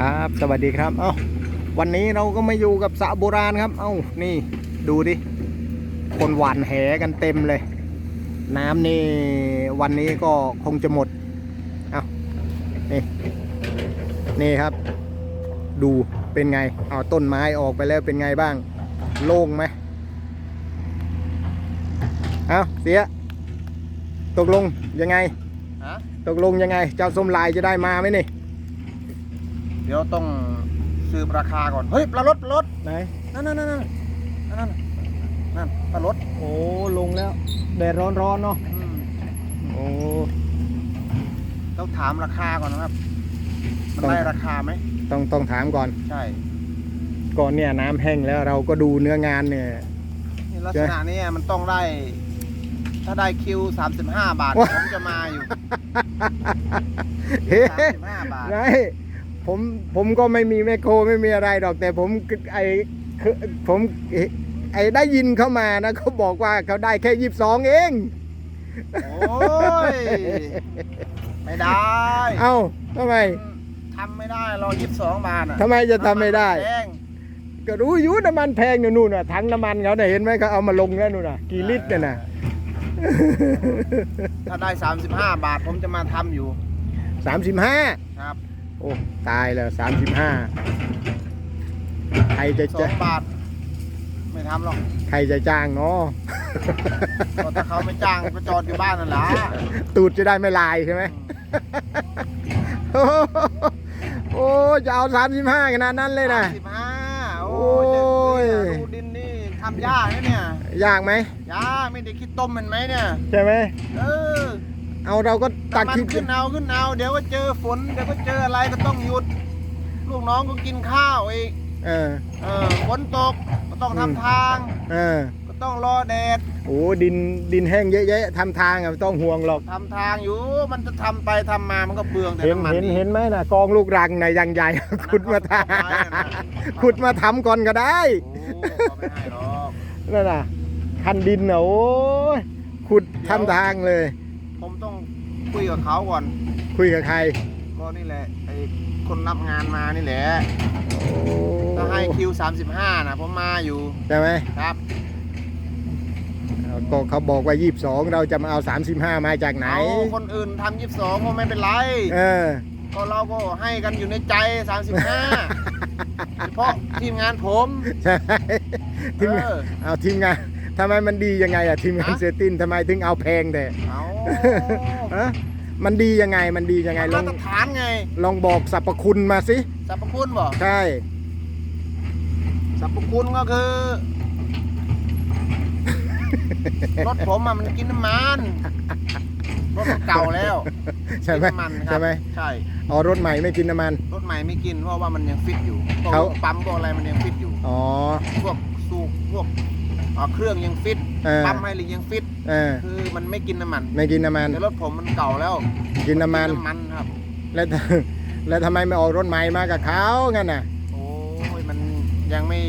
ครับสวัสดีครับ เอ้าวันนี้เราก็มาอยู่กับสระโบราณครับ เอ้านี่ดูดิ คนหวานแหกันเต็มเลย น้ำนี่วันนี้ก็คงจะหมด เอ้านี่นี่ครับ ดูเป็นไง เอาต้นไม้ออกไปแล้วเป็นไงบ้าง โล่งไหมเอาเสีย ตกลงยังไงฮะตกลงยังไง เจ้าส้มลายจะได้มาไหมนี่ เดี๋ยวต้องสืบราคาก่อน เฮ้ยปลารถปลารถไหน นั่นนั่นนั่นนั่นนั่นนั่นปลารถโอ้ลงแล้ว แดดร้อนร้อนๆเนาะอืมโอ้ ต้องถามราคาก่อนนะครับ มันต้อง ได้ราคาไหม ต้องต้องถามก่อน ใช่ก่อนเนี่ยน้ำแห้งแล้วเราก็ดูเนื้องานเนี่ย นี่ลักษณะนี้มันต้องได้ ถ้าได้คิว 35 บาท ว้า ผมจะมาอยู่ เฮ้35 บาทไง ผมผมก็ไม่มีแมคโครไม่มีอะไรดอก แต่ผมไอคือผมไอได้ยินเข้ามานะเขาบอกว่าเขาได้แค่ยี่สิบสองเอง โอ้ย ไม่ได้ เอ้าทำไมทำไม่ได้รอ22บาทอะทำไมจะทำไม่ได้แพงก็รู้อยู่น้ำมันแพงอยู่นู่นน่ะถังน้ำมันเขาเนี่ยเห็นไหมเขาเอามาลงแล้วนู่นน่ะกี่ลิตรเนี่ยนะถ้าได้ 35 บาทผมจะมาทำอยู่สามสิบห้าครับโอ้ตายแล้วสามสิบห้าใครจะสอจะงบาท ไม่ทำหรอกใครจะจ้างเนาะ ก็ถ้าเขาไม่จ้างก็จอดอยู่บ้านนั่นแหละตูดจะได้ไม่ลายใช่ไหม โอ้จะเอาสามสิบห้าขนาดนั้นเลยนะ สิบห้าโอ้โอ้ยยจะดูดินนี่ทำยากนะเนี่ยยากไหมยากไม่ได้คิดต้มเห็นไหมเนี่ย ใช่ไหมเออ เอาเราก็ตักน้ำมันที่ขึ้นเอาขึ้นเอา เดี๋ยวก็เจอฝนเดี๋ยวก็เจออะไรก็ต้องหยุด ลูกน้องก็กินข้าวอีกเออ เออฝนตกก็ต้องอืมทำทาง เออ ก็ต้องรอแดดโอ้ดินดินแห้งเยอะแยะทำทางอะไม่ต้องห่วงหรอก ทำทางอยู่มันจะทำไปทำมามันก็เปลืองแต่เห็นน้ำมันเห็นอีกเห็นไหมนะกองลูกรังนะยังใหญ่ ขุดมาทาอันนั้นเขาเอาไว้นะขุดมาทำก่อนก็ได้โอ้เขาไม่ให้หรอกนั่นน่ะคันดินน่ะโอ้ยขุดทำทางเลยผม ต้องคุยกับเขาก่อน คุยกับใครก็นี่แหละไอ้คนรับงานมานี่แหละโอ้ถ้าให้คิว35นะผมมาอยู่ใช่ไหมครับก็เขาบอกว่า 22 เราจะมาเอา 35 มาจากไหนเอาคนอื่นทำ22ก็ไม่เป็นไร เออ ก็เราก็ให้กันอยู่ในใจ 35เฉพาะทีมงานผม ใช่ไหมทีมงานเออเอาทีมงาน ทำไมมันดียังไงอะทีมงานฮะเซตินทำไมถึงเอาแพงแต่เอาฮะมันดียังไงมันดียังไงลอมางตรฐานไงลองบอกสรรพคุณมาสิสรรพคุณบอกใช่สรรพคุณก็คือ รถผมอะมันกินน้ำมันรถมันเก่าแล้วใช่ไหมกินน้ำมันครับใช่ไหมใช่ อ๋อรถใหม่ไม่กินน้ำมัน รถใหม่ไม่กินเพราะว่ามันยังฟิตอยู่พวกเขา ปั๊มพวกอะไรมันยังฟิตอยู่ อ๋อพวกสูบพวกเอ่อเครื่องยังฟิตเออ ปั๊มไฮลิงยังฟิต เออคือมันไม่กินน้ำมันไม่กินน้ำมัน แต่รถผมมันเก่าแล้วกินน้ำมัน น้ำมันครับ แล้วแล้วทำไมไม่ออกรถใหม่มากับเขางั้นน่ะ โอ้ยมันยังไม่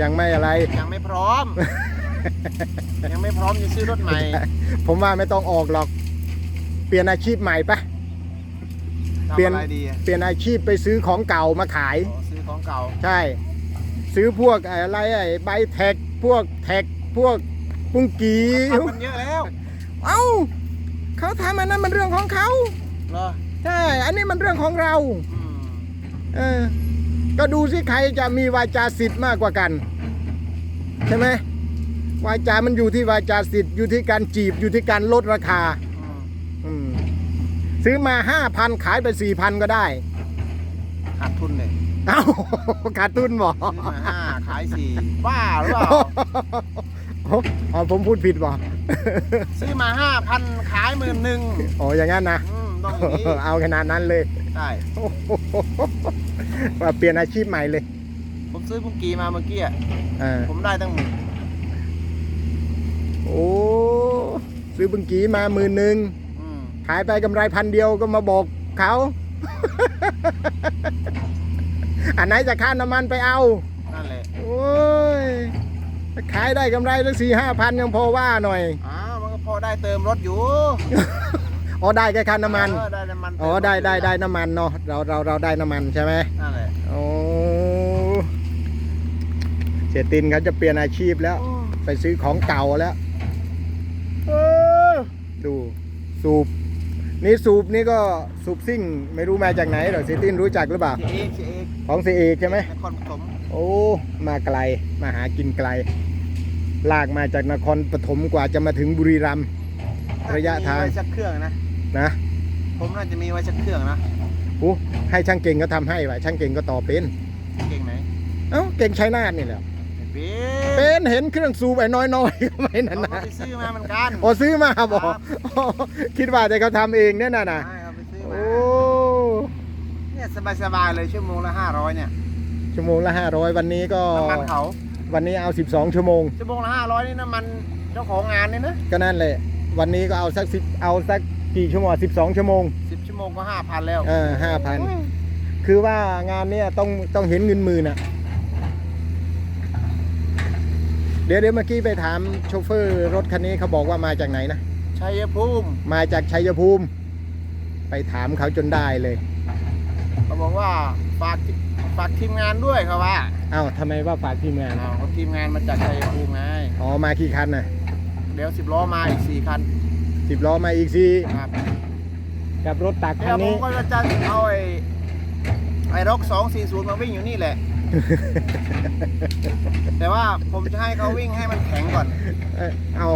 ยังไม่อะไร ยังไม่พร้อม ยังไม่พร้อมจะซื้อรถใหม่ ผมว่าไม่ต้องออกหรอก เปลี่ยนอาชีพใหม่ปะทำเปลี่ยนอะไรดีอะเปลี่ยนอาชีพไปซื้อของเก่ามาขาย อ๋อซื้อของเก่า ใช่ ซื้อพวกอะไรไอ้ใบแท็กพวกแท็กพวกปุ้งกีทำกันเยอะแล้วเอ้าเขาทำอันนั้นมันเรื่องของเขาเหรอใช่อันนี้มันเรื่องของเราอืมเออก็ดูสิใครจะมีวาจาสิทธิ์มากกว่ากัน ใช่ไหมวาจามันอยู่ที่วาจาสิทธิ์อยู่ที่การจีบอยู่ที่การลดราคาอืมอืมซื้อมาห้าพันขายไปสี่พันก็ได้ขาดทุนเลย เอ้าขาดทุนบอกซื้อมาห้าขายสี่บ้าหรือเปล่าอ๋อผมพูดผิดบอกซื้อมาห้าพันขายหมื่นหนึ่งอ๋ออย่างนั้นนะอืมต้องอย่างนี้เอาขนาดนั้นเลยใช่ว่าเปลี่ยนอาชีพใหม่เลยผมซื้อพุงกีมาเมื่อกี้อะเออผมได้ตั้งหมื่นโอ้ซื้อบึงกีมาหมื่นหนึ่งอืมขายไปกำไรพันเดียวก็มาบอกเขา อันไหนจะค่าน้ำมันไปเอา นั่นแหละโอ้ยขายได้กำไรตั้งสี่ห้าพันยังพอว่าหน่อย อ้าวมันก็พอได้เติมรถอยู่อ๋อได้แค่ค่าน้ำมัน เออได้น้ำมันอ๋อได้ได้ได้น้ำมันเนาะเราเราเราได้น้ำมันใช่ไหมนั่นแหละโอ้เสียตินเขาจะเปลี่ยนอาชีพแล้ว ไปซื้อของเก่าแล้ว เออ ดู สูบ นี่สูบนี่ก็สูบซิ่ง ไม่รู้มาจากไหนหรอกเสียตินรู้จักหรือเปล่าเสียเอกเสียเอกของเสียเอกใช่ไหม นครปฐมโอ้ มาไกล มาหากินไกล ลากมาจากนครปฐมกว่าจะมาถึงบุรีรัมย์ ระยะทาง มีไว้สักเครื่องนะ นะผมน่าจะมีไว้สักเครื่องนะโอ้ให้ช่างเก่งก็ทำให้ว่ะช่างเก่งก็ต่อเป็น เก่งไหนเอ้า เก่งใช้นาดนี่แหละ ไม่เป็น เป็นเห็นเครื่องสูบไอ้น้อยๆก็ไม่นั่นเขานะไปซื้อมาเหมือนกันโอ้ซื้อมาบอกครับอ๋อคิดว่าแต่เขาทำเองเนี่ยนะนะใช่เขาไปซื้อโอ้มาเนี่ยสบายๆเลยชั่วโมงละห้าร้อยเนี่ยชั่วโมงละห้าร้อยวันนี้ก็น้ำมันเขาวันนี้เอา 12 ชั่วโมง ชั่วโมงละห้าร้อยนี่น้ำมันเจ้าของงานเนี่ยนะก็นั่นแหละ วันนี้ก็เอาสักสิบเอาสักกี่ชั่วโมง12 ชั่วโมงสิบชั่วโมงก็ห้าพันแล้ว เออห้าพันคือว่างานเนี้ยต้องต้องเห็นเงินหมื่นอะ เดี๋ยวเดี๋ยวเมื่อกี้ไปถามโชเฟอร์รถคันนี้เขาบอกว่ามาจากไหนนะ ชัยภูมิ มาจากชัยภูมิ ไปถามเขาจนได้เลย เขาบอกว่าฝากทีฝากทีมงานด้วยเขาว่าเอ้าทำไมว่าฝากทีมงานอ้าวเขาทีมงานมาจากชัยภูมิไง อ๋อมากี่คันน่ะเดี๋ยวสิบล้อมาอีกสี่คันสิบล้อมาอีกสิครับกับรถตักเดี๋คัยวนผมนี้ก็จะเอาไอ้ไอ้ร็อกสองสี่ศูนย์มาวิ่งอยู่นี่แหละ แต่ว่าผมจะให้เขาวิ่งให้มันแข็งก่อนเอ้ยเอา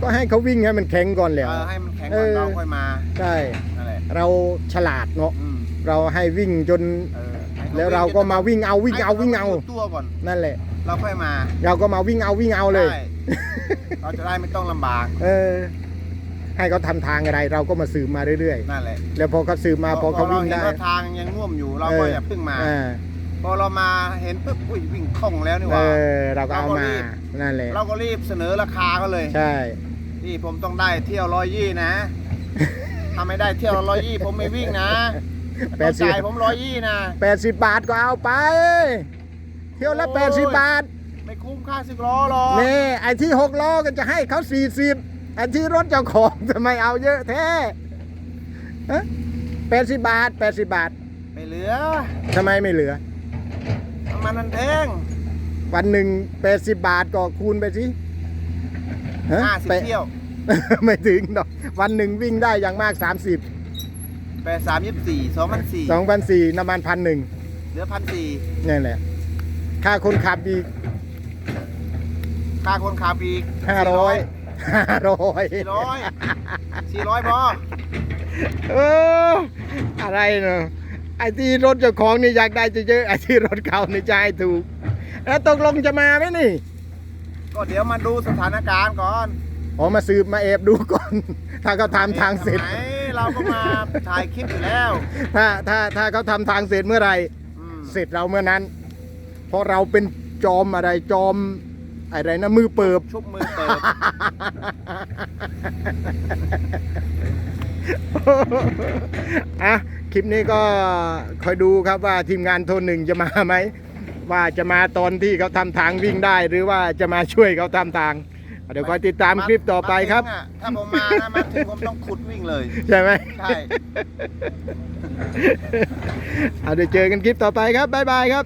ก็ให้เขาวิ่งให้มันแข็งก่อนแหเอล้วอให้มันแข็งก่อนเออ เราค่อยมาใช่นั่นแหละเราฉลาดเนาะอืมเราให้วิ่งจนเออให้ขแล้วเราก็มาวิ่งเอาวิ่งเอาวิ่งเอา ให้ขตัวก่อนนั่นแหละ เราค่อยมาเราก็มาวิ่งเอาวิ่งเอาเลยใช่เราจะได้ไม่ต้องลำบากเออ ให้เขาทำทางอะไร เราก็มาสืบมาเรื่อยนั่นแหละๆ แล้วพอเขาสืบมาพอเขาวิ่งได้ รห็นว่าทางยังง่วมอยู่เราก็อย่าเพิ่งมาอ่า พอเรามาเห็นปุ๊บอุ้ยวิ่งคล่องแล้วนี่หเอว่า อเราก็เอามาเราก็รีบนั่นแหละเราก็รีบเสนอราคาก็เลยใช่ พี่ผมต้องได้เที่ยวร้อยยี่นะถ้าไม่ได้เที่ยวร้อยยี่ผมไม่วิ่งนะแปต้อดงสิบ จ่ายผมร้อยยี่นะ แปดสิบบาทก็เอาไป เที่ยวละโอ้ยแปดสิบบาทไม่คุ้มค่าสิบล้อหรอกนี่ไอ้ที่หกล้อก็จะให้เขาสี่สิบไอ้ที่รถเจ้าของ ทำไมเอาเยอะแท้แปดสิบบาทแปดสิบบาทไม่เหลือทำไมไม่เหลือน้ำ มันมันแพงวันหนึ่งแปดสิบบาทก็คูณไปสิฮะห้าสิบแปด เที่ยว ไม่ถึงดอกวันหนึ่งวิ่งได้อย่างมาก 30 แปดสามยี่สิบสี่สองพันสี่2,400น้ำมันพันหนึ่งเหลือพันสี่นี่แหละ ค่าคนขับอีก ค่าคนขับอีก500 500สี่ร้อยสี่ร้อยพอเอออะไรเนาะ ไอ้ที่รถเจ้าของนี่อยากได้จะเยอะไอ้ที่รถเก่านี่จะให้ถูก แล้วตกลงจะมาไหมนี่ ก็เดี๋ยวมาดูสถานการณ์ก่อนอ๋อมาสืบมาแอบดูก่อน ถ้าเขาทำทางเสร็จ ไหนเราก็มาถ่ายคลิปอยู่แล้วถ้าถ้าถ้าเขาทำทางเสร็จเมื่อไหร่อืมเสร็จเราเมื่อนั้น เพราะเราเป็นจอมอะไรจอมอะไรนะมือเปิบ ชุบมือเปิด อะ คลิปนี้ก็คอยดูครับว่าทีมงานโทนหนึ่งจะมาไหม ว่าจะมาตอนที่เขาทำทางวิ่งได้ หรือว่าจะมาช่วยเขาทำทาง เดี๋ยวคอยติดตามคลิปต่อไปครับ มาถึงอะถ้าผมมานะมาถึงผมต้องขุดวิ่งเลย ใช่ไหม ใช่ เอาเดี๋ยวเจอกันคลิปต่อไปครับ บ๊ายบายครับ